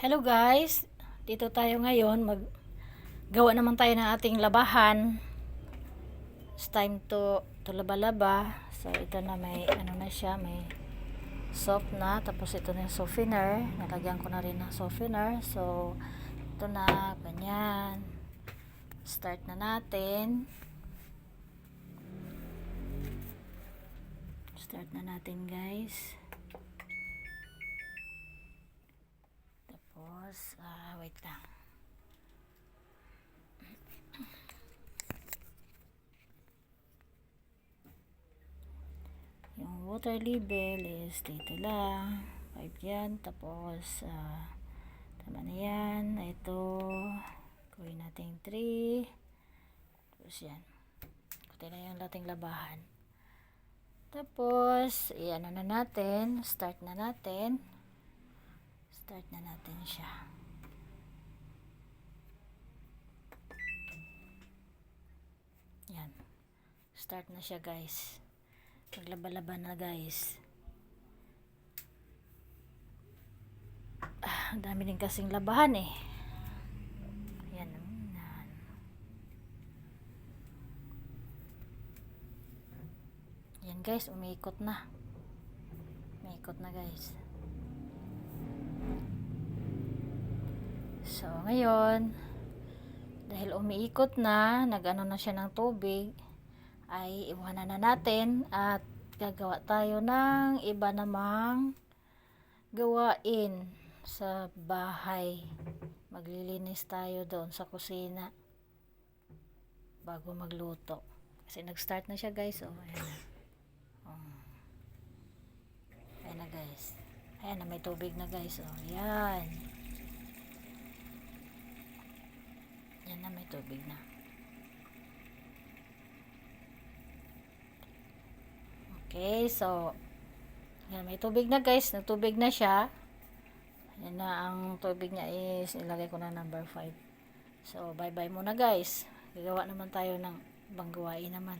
Hello guys, dito tayo ngayon mag gawa naman tayo ng ating labahan. It's time to to laba-laba. So ito na may ano na siya, may soft na tapos ito na yung softener. Nalagyan ko na rin ng softener. So ito na ganyan. Start na natin. Start na natin guys. Wait lang. Yung water level is dito lang. 5 yan. Tapos, ah, tama na yan. Ito, gawin natin 3. Tapos yan. Kunti na yung lating labahan. Tapos, iyan na natin. Start na natin. Start na natin siya. Yan. Start na siya guys. Maglaba-laba na guys. Ah, dami din kasing labahan eh. Yan. yan. Yan guys, umiikot na. Umiikot na guys. So, ngayon, dahil umiikot na, nagano na siya ng tubig, ay iwanan na natin at gagawa tayo ng iba namang gawain sa bahay. Maglilinis tayo doon sa kusina bago magluto. Kasi nag-start na siya guys. Oh, ayan na. Oh. Ayan na guys. Ayan na, may tubig na guys. Oh, ayan. Yan na, may tubig na. Okay, so, yan, may tubig na guys. Nagtubig na siya. Yan na, ang tubig niya is, ilagay ko na number 5. So, bye-bye muna guys. Gagawa naman tayo ng ibang gawain naman.